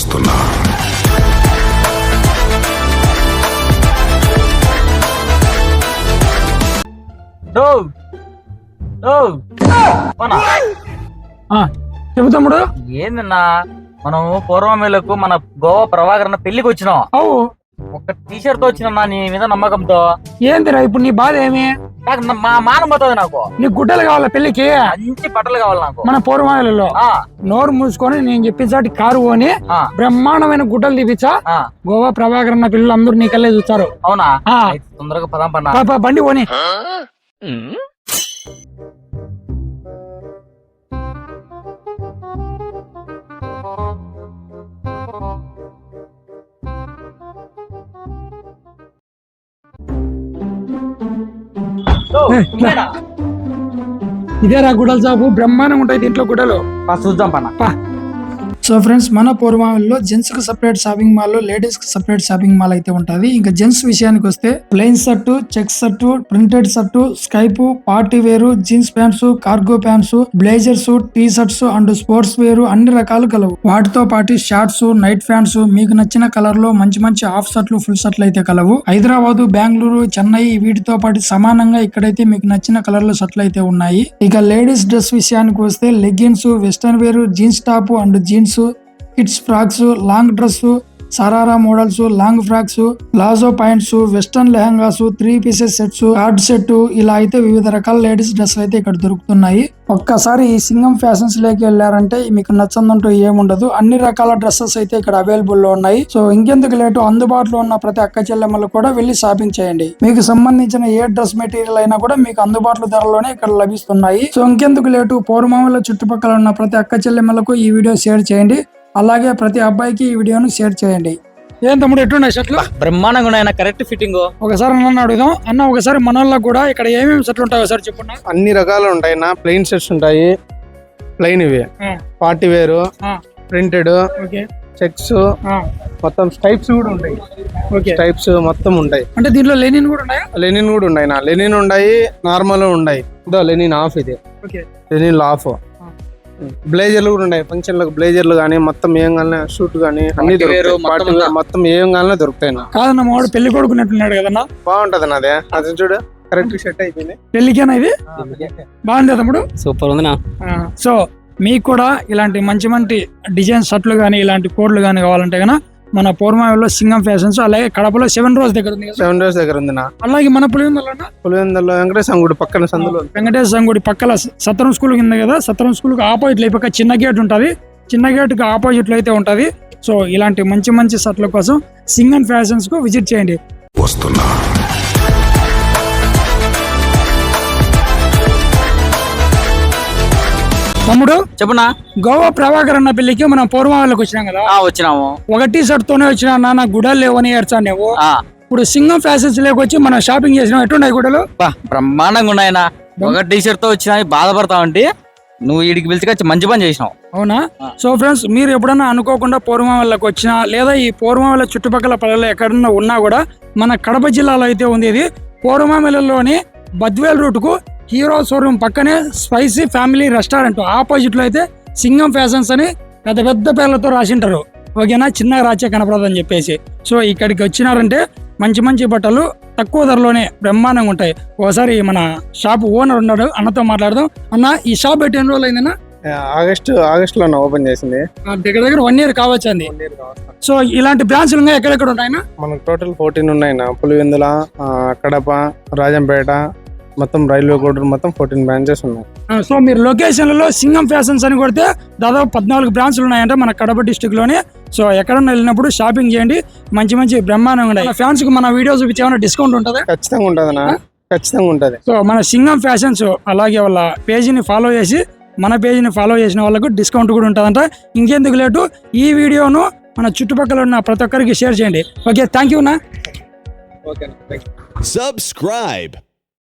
వస్తున్నా. Do do మన ఆ, చెప్పు తమ్ముడు. ఏందన్నా? మనం పూర్వమేలకు మన గోవా ప్రభాకరణ పెళ్ళికి వచ్చినాం. ఒక టీ షర్ట్తో వచ్చినా నీ మీద నమ్మకంతో? ఏందిరా ఇప్పుడు నీ బాధ ఏమి? నాకు మా మానం పోతుంది నాకు. నీకు గుడ్డలు కావాలా పెళ్ళికి మంచి బట్టలు కావాలి నాకు. మన పూర్వాలలో ఆ, నోరు మూసుకొని నేను చెప్పేసాటి కారు కొని ఆ, బ్రహ్మాండమైన గుడ్డలు తీపిచ్చా? ఆ, గోవా ప్రభాకర్ అన్న పిల్లలు అందరూ నీ కల్లే చూస్తారు. అవునా? తొందరగా పదాం బండి కొని ఇదేరా. గుడ్డల షాపు బ్రహ్మాండంగా ఉంటాయి దీంట్లో గుడ్డలు పా, చూద్దాం పన్నా సో ఫ్రెండ్స్ మన పూర్వాలలో జెంట్స్కి సపరేట్ షాపింగ్ మాల్ లేడీస్కి సపరేట్ షాపింగ్ మాల్ అయితే ఉంటది. ఇంకా జెంట్స్ విషయానికి వస్తే plain shirt check shirt printed shirt stripe party wear jeans pants cargo pants blazers T shirts and sports wear అన్ని రకాలు కలవు. వాటితో పాటు షార్ట్స్ నైట్ ప్యాంట్స్ మీకు నచ్చిన కలర్లో మంచి మంచి హాఫ్ షర్ట్లు ఫుల్ షర్ట్లు అయితే కలవు. హైదరాబాద్ బెంగళూరు చెన్నై వీటితో పాటు సమానంగా ఇక్కడైతే మీకు నచ్చిన కలర్లో షర్ట్లు అయితే ఉన్నాయి. ఇక లేడీస్ డ్రెస్ విషయానికి వస్తే leggings western wear jeans top and jeans kids frocks long dress sharara models long frocks palazzo pants western lehengas three pieces sets co-ord set ఇలా అయితే వివిధ రకాల లేడీస్ డ్రెస్సులు అయితే ఇక్కడ దొరుకుతున్నాయి. ఒక్కసారి ఈ సింగం ఫ్యాషన్స్లోకి వెళ్ళారంటే మీకు నచ్చందంటూ ఏముండదు. అన్ని రకాల డ్రెస్సెస్ అయితే ఇక్కడ అవైలబుల్లో ఉన్నాయి. సో ఇంకెందుకు లేటు అందుబాటులో ఉన్న ప్రతి అక్క చెల్లెమ్మలు కూడా వెళ్ళి షాపింగ్ చేయండి. మీకు సంబంధించిన ఏ డ్రెస్ మెటీరియల్ అయినా కూడా మీకు అందుబాటులో ధరలోనే ఇక్కడ లభిస్తున్నాయి. సో ఇంకెందుకు లేటు పౌర్మాముల చుట్టుపక్కల ఉన్న ప్రతి అక్క చెల్లెమ్మలకు ఈ వీడియో షేర్ చేయండి. అలాగే ప్రతి అబ్బాయికి ఈ వీడియోను షేర్ చేయండి. ఏం తమ్ముడు ఎట్టున్నాయి షర్ట్లు? బ్రహ్మాండంగా ఉన్నాయి కరెక్ట్ ఫిట్టింగ్. ఒకసారి అన్న అడుగుదాం. అన్న ఒకసారి మన వాళ్ళకి కూడా ఇక్కడ ఏమేమి షర్ట్లు ఉంటాయో ఒకసారి చెప్పున్నా అన్ని రకాలు ఉంటాయి నా ప్లెయిన్ షర్ట్స్ ఉంటాయి. ప్లెయిన్ ఇవి. Party wear. Printed okay. Checks మొత్తం స్టైప్స్ కూడా ఉంటాయి. ఓకే. స్టైప్స్ మొత్తం ఉంటాయి. అంటే దీంట్లో లెనిన్ కూడా ఉన్నాయా? లెనిన్ కూడా ఉన్నాయి నా లెనిన్ ఉన్నాయి నార్మల్ ఉన్నాయి ఇదో లెనిన్ ఆఫ్ ఇది. ఓకే. లెనిన్ ఆఫ్ బ్లేజర్లు కూడా ఉన్నాయి. ఫంక్షన్లకు బ్లేజర్లు కానీ మొత్తం ఏం కావాలన్నా షూట్ కానీ అన్ని దొరుకుతాయి. మొత్తం ఏం కావాలన్నా దొరుకుతాయి నా కాదన్న మా వాడు పెళ్ళి కొడుకున్నట్టున్నాడు కదన్నా? బాగుంటది నాదే అది. చూడు కరెక్ట్ సెట్ అయిపోయింది. పెళ్ళికేనా ఇది? బాగుంది తమ్ముడు? సూపర్ ఉంది సో మీకు కూడా ఇలాంటి మంచి మంచి డిజైన్ షర్ట్లు కానీ ఇలాంటి కోడ్లు కానీ కావాలంటే కనుక మన పూర్మావిలో సింగం ఫ్యాషన్స్ అలాగే కడపలో సెవెన్ రోజు దగ్గర ఉంది కదా సెవెన్ డేస్ దగ్గర ఉంది నా. అలాగే మన పులివెందులో పులివెందులో వెంకటేశ్వర గుడి పక్కన సందులో వెంకటేశ్వర గుడి పక్కల సత్రం స్కూల్ కింద కదా సత్రం స్కూల్కి ఆపోజిట్లో పక్క చిన్న గేట్ ఉంటది. చిన్న గేట్కి ఆపోజిట్లో అయితే ఉంటది. సో ఇలాంటి మంచి మంచి షర్ట్ల కోసం సింగన్ ఫ్యాషన్స్కు విజిట్ చేయండి. వస్తున్నా. తమ్ముడు చెప్పునా? గోవా ప్రభాకర్ అన్న పెళ్ళికి మనం పూర్వాలకు వచ్చినాం కదా. వచ్చినాము. ఒక టీ షర్ట్ తోనే వచ్చినా నాన్న గుడలు లేవని ఏడ్చా నువ్వు. ఇప్పుడు సింగం ఫ్యాషన్స్ లేక వచ్చి మనం షాపింగ్ చేసినాం. ఎట్టున్నాయి గుడలు? బ్రహ్మాండంగా ఉన్నాయన ఒక టీ షర్ట్తో వచ్చినా బాధపడతా ఉంటే. నువ్వు వీడికి పిలిచి మంచి పని చేసినావు. అవునా. సో ఫ్రెండ్స్ మీరు ఎప్పుడన్నా అనుకోకుండా పూర్వం వాళ్ళకి వచ్చినా లేదా ఈ పూర్వం వాళ్ళ చుట్టుపక్కల పల్లెలు ఎక్కడన్నా ఉన్నా కూడా మన కడప జిల్లాలో అయితే ఉంది ఇది. పూర్వమామిలలోని బద్వేల్ రూట్కు హీరో షోరూమ్ పక్కనే స్పైసీ ఫ్యామిలీ రెస్టారెంట్. ఆపోజిట్లో అయితే సింగం ఫ్యాషన్స్ అని పెద్ద పెద్ద పేర్లతో రాసింటారు. ఓకేనా? చిన్న రాచే కనపడదని చెప్పేసి. సో ఇక్కడికి వచ్చినారంటే మంచి మంచి బట్టలు తక్కువ ధరలోనే బ్రహ్మాండంగా ఉంటాయి. ఒకసారి మన షాప్ ఓనర్ ఉన్నాడు అన్నతో మాట్లాడదాం. అన్న ఈ షాప్ పెట్టి ఎన్ని రోజులు అయిందన్నా? ఆగస్ట్ ఆగస్ట్లో ఓపెన్ చేసింది. దగ్గర దగ్గర వన్ ఇయర్ కావచ్చు అండి. సో ఇలాంటి బ్రాంచ్లు ఎక్కడెక్కడ ఉంటాయినా మనకు టోటల్ ఫోర్టీన్ ఉన్నాయి నా పులివెందుల కడప రాజంపేట మొత్తం రైల్వే కోడూరు మొత్తం ఫోర్టీన్ బ్రాంచెస్ ఉన్నాయి. సో మీరు లొకేషన్లలో సింగం ఫ్యాషన్స్ అని కొడితే దాదాపు పద్నాలుగు బ్రాంచ్లు ఉన్నాయంటే మన కడప డిస్టిక్లోనే సో ఎక్కడన్నా వెళ్ళినప్పుడు షాపింగ్ చేయండి. మంచి మంచి బ్రహ్మాండంగా ఉన్నాయి. ఫ్యాన్స్కి మన వీడియోస్ చూపించి ఏమైనా డిస్కౌంట్ ఉంటుందా? ఖచ్చితంగా ఉంటుంది నా ఖచ్చితంగా ఉంటుంది. సో మన సింగం ఫ్యాషన్స్ అలాగే వాళ్ళ పేజీని ఫాలో చేసి మన పేజీని ఫాలో చేసిన వాళ్ళకు డిస్కౌంట్ కూడా ఉంటుందంట. ఇంకెందుకు లేటు? ఈ వీడియోను మన చుట్టుపక్కల ఉన్న ప్రతి ఒక్కరికి షేర్ చేయండి. ఓకే థ్యాంక్ యూ నా ఓకే Subscribe.